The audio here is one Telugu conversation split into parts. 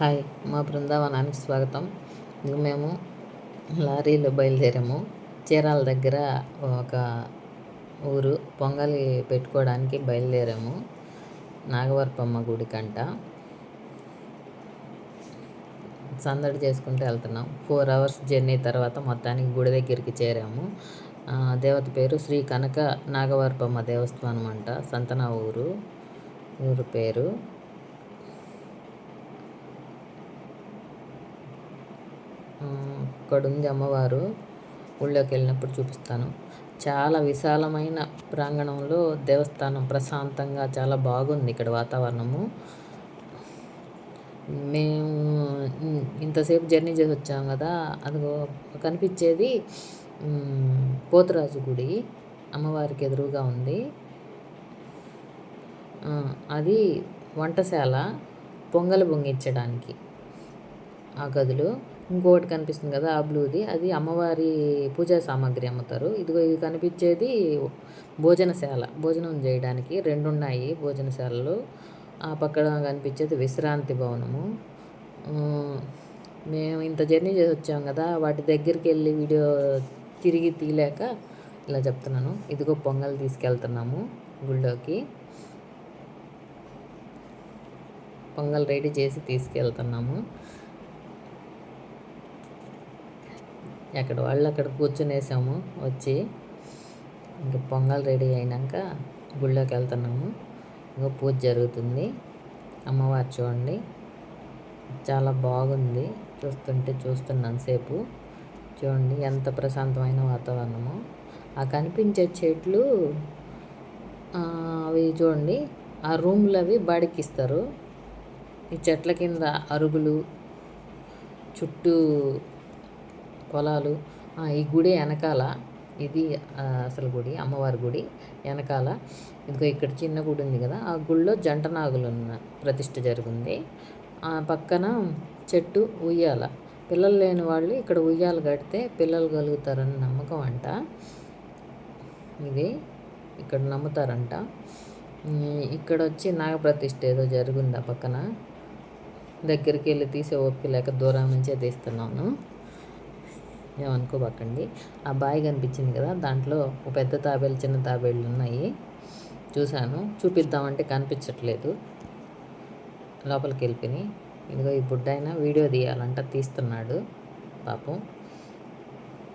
హాయ్ మా బృందావనానికి స్వాగతం. మేము లారీలో బయలుదేరాము. చీరాల దగ్గర ఒక ఊరు పొంగలి పెట్టుకోవడానికి బయలుదేరాము. నాగవరపమ్మ గుడి కంట. సందడి చేసుకుంటూ వెళ్తున్నాం. ఫోర్ అవర్స్ జర్నీ తర్వాత మొత్తానికి గుడి దగ్గరికి చేరాము. దేవత పేరు శ్రీ కనక నాగవరపమ్మ దేవస్థానం అంట సంతన ఊరు ఊరు పేరు. ఆ, ఉంది అమ్మవారు. ఊళ్ళోకి వెళ్ళినప్పుడు చూపిస్తాను. చాలా విశాలమైన ప్రాంగణంలో దేవస్థానం ప్రశాంతంగా చాలా బాగుంది ఇక్కడ వాతావరణము. మేము ఇంతసేపు జర్నీ చేసి వచ్చాం కదా అదిగో కనిపించేది మ్, పోతురాజు గుడి. అమ్మవారికి ఎదురుగా ఉంది. అది వంటశాల పొంగల్ పొంగించడానికి ఆ గదులు. ఇంకొకటి కనిపిస్తుంది కదా ఆ బ్లూది. అది అమ్మవారి పూజా సామాగ్రి అమ్ముతారు. ఇదిగో ఇది కనిపించేది భోజనశాల. భోజనం చేయడానికి రెండు ఉన్నాయి భోజనశాలలు. ఆ పక్కన కనిపించేది విశ్రాంతి భవనము. మేము ఇంత జర్నీ చేసి వచ్చాం కదా వాటి దగ్గరికి వెళ్ళి వీడియో తిరిగి తీయలేక ఇలా చెప్తున్నాను. ఇదిగో పొంగల్ తీసుకెళ్తున్నాము గుళ్ళోకి. పొంగల్ రెడీ చేసి తీసుకెళ్తున్నాము. ఎక్కడ వాళ్ళు అక్కడ కూర్చునేసాము. వచ్చి ఇంకా పొంగల్ రెడీ అయినాక గుళ్ళోకి వెళ్తున్నాము. ఇంకా పూజ జరుగుతుంది. అమ్మవారు చూడండి. చాలా బాగుంది. చూస్తుంటే చూస్తున్నాను సేపు. చూడండి ఎంత ప్రశాంతమైన వాతావరణము. ఆ కనిపించే చెట్లు అవి చూడండి. ఆ రూమ్లు అవి బాడికి ఇస్తారు. ఈ చెట్ల కింద అరుగులు చుట్టూ పొలాలు ఈ గుడి వెనకాల ఇది అసలు గుడి అమ్మవారి గుడి వెనకాల ఇదిగో ఇక్కడ చిన్న గుడి ఉంది కదా ఆ గుడిలో జంట నాగులు ఉన్న ప్రతిష్ఠ జరిగింది. ఆ పక్కన చెట్టు ఉయ్యాల. పిల్లలు లేని వాళ్ళు ఇక్కడ ఉయ్యాల కడితే పిల్లలు కలుగుతారని నమ్మకం అంట. ఇది ఇక్కడ నమ్ముతారంట. ఇక్కడ వచ్చి నాగప్రతిష్ఠ ఏదో జరిగింది ఆ పక్కన. దగ్గరికి వెళ్ళి తీసే ఓపిక లేక దూరం నుంచే తీస్తున్నాను. ఏమనుకోబాకండి. ఆ బావి కనిపించింది కదా దాంట్లో ఒక పెద్ద తాబేలు చిన్న తాబేళ్ళు ఉన్నాయి. చూశాను. చూపిద్దామంటే కనిపించట్లేదు. లోపలికి వెళ్ళిపోయి ఇదిగో ఈ బుడ్డాయన వీడియో తీయాలంట తీస్తున్నాడు పాపం.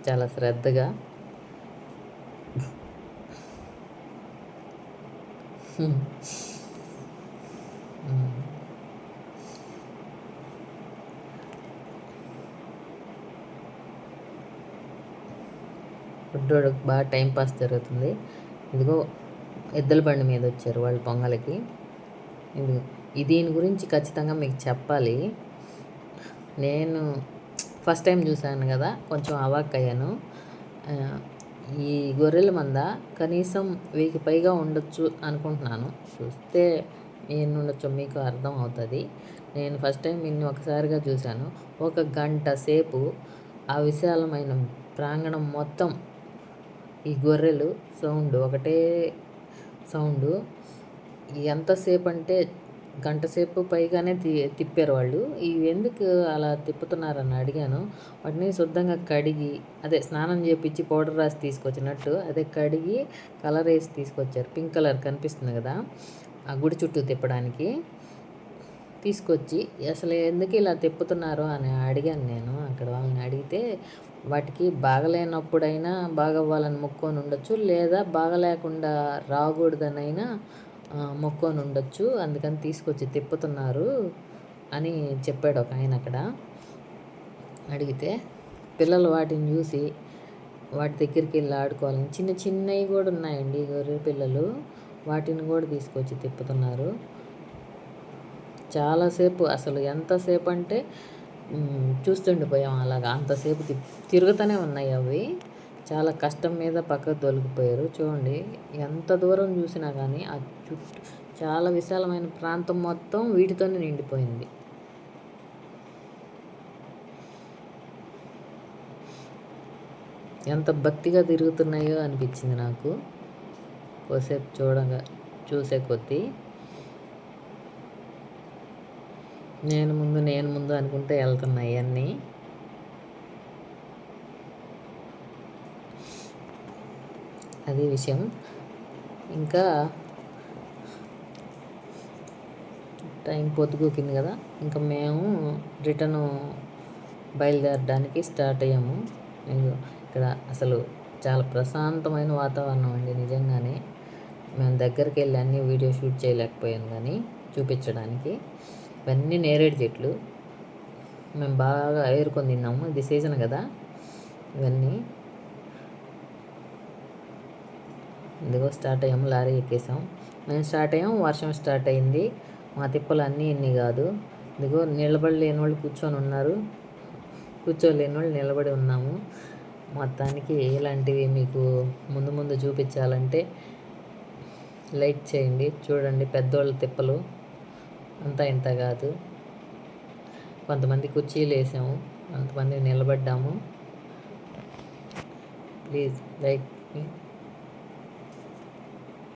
చాలా శ్రద్ధగా. Hmm. బుడ్డోడికి బాగా టైంపాస్ జరుగుతుంది. ఇదిగో ఎద్దుల బండి మీద వచ్చారు వాళ్ళు పొంగలికి. ఇది దీని గురించి ఖచ్చితంగా మీకు చెప్పాలి. నేను ఫస్ట్ టైం చూశాను కదా కొంచెం అవాక్ అయ్యాను. ఈ గొర్రెల మంద కనీసం వెయ్యికి పైగా ఉండొచ్చు అనుకుంటున్నాను. చూస్తే ఎన్ని ఉండొచ్చో మీకు అర్థం అవుతుంది. నేను ఫస్ట్ టైం ఇన్ని ఒకసారిగా చూశాను. ఒక గంట సేపు ఆ విశాలమైన ప్రాంగణం మొత్తం ఈ గొర్రెలు సౌండ్ ఒకటే సౌండ్. ఎంతసేపు అంటే గంట సేపు పైగానే తి తిప్పారు వాళ్ళు. ఇవి ఎందుకు అలా తిప్పుతున్నారని అడిగాను. వాటిని శుద్ధంగా కడిగి అదే స్నానం చేపించి పౌడర్ రాసి తీసుకొచ్చినట్టు అదే కడిగి కలర్ వేసి తీసుకొచ్చారు. పింక్ కలర్ కనిపిస్తుంది కదా ఆ గుడి చుట్టూ తిప్పడానికి. తీసుకొచ్చి అసలు ఎందుకు ఇలా తిప్పుతున్నారు? అని అడిగాను నేను. అక్కడ వాళ్ళని అడిగితే వాటికి బాగలేనప్పుడైనా బాగవ్వాలని మొక్కొని ఉండొచ్చు లేదా బాగలేకుండా రాకూడదనైనా మొక్కొని ఉండొచ్చు అందుకని తీసుకొచ్చి తిప్పుతున్నారు అని చెప్పాడు ఒక ఆయన అక్కడ. అడిగితే పిల్లలు వాటిని చూసి వాటి దగ్గరికి వెళ్ళి ఆడుకోవాలని చిన్న చిన్నవి కూడా ఉన్నాయండి గొర్రె పిల్లలు వాటిని కూడా తీసుకొచ్చి తిప్పుతున్నారు. చాలాసేపు అసలు ఎంతసేపు అంటే చూస్తుండిపోయాం అలాగా. అంతసేపు తిరుగుతూనే ఉన్నాయి అవి. చాలా కష్టం మీద పక్కకు తొలగిపోయారు చూడండి ఎంత దూరం చూసినా కానీ ఆ చుట్టూ చాలా విశాలమైన ప్రాంతం మొత్తం వీటితోనే నిండిపోయింది. ఎంత భక్తిగా తిరుగుతున్నాయో అనిపించింది నాకు. కోసేపు చూడగా చూసే కొద్దీ నేను ముందు నేను ముందు అనుకుంటే వెళ్తున్నాయి అన్నీ అది విషయం. ఇంకా టైం పొద్దుగూకింది కదా ఇంకా మేము రిటర్న్ బయలుదేరడానికి స్టార్ట్ అయ్యాము. ఇక్కడ అసలు చాలా ప్రశాంతమైన వాతావరణం అండి నిజంగానే. మేము దగ్గరికి వెళ్ళి అన్ని వీడియో షూట్ చేయలేకపోయాను కానీ చూపించడానికి. ఇవన్నీ నేరేడు చెట్లు. మేము బాగా ఏరుకొని తిన్నాము. ఇది సీజన్ కదా. ఇవన్నీ. ఇదిగో స్టార్ట్ అయ్యాము. లారీ ఎక్కేసాం. మేము స్టార్ట్ అయ్యాము. వర్షం స్టార్ట్ అయింది. మా తిప్పలు అన్నీ ఇన్ని కాదు. ఇదిగో నిలబడలేని వాళ్ళు కూర్చొని ఉన్నారు. కూర్చోలేని వాళ్ళు నిలబడి ఉన్నాము. మొత్తానికి ఇలాంటివి మీకు ముందు ముందు చూపించాలంటే లైక్ చేయండి. చూడండి పెద్దోళ్ళ తిప్పలు. అంతా ఇంత కాదు. కొంతమంది కుర్చీలు వేసాము. కొంతమంది నిలబడ్డాము. Please like me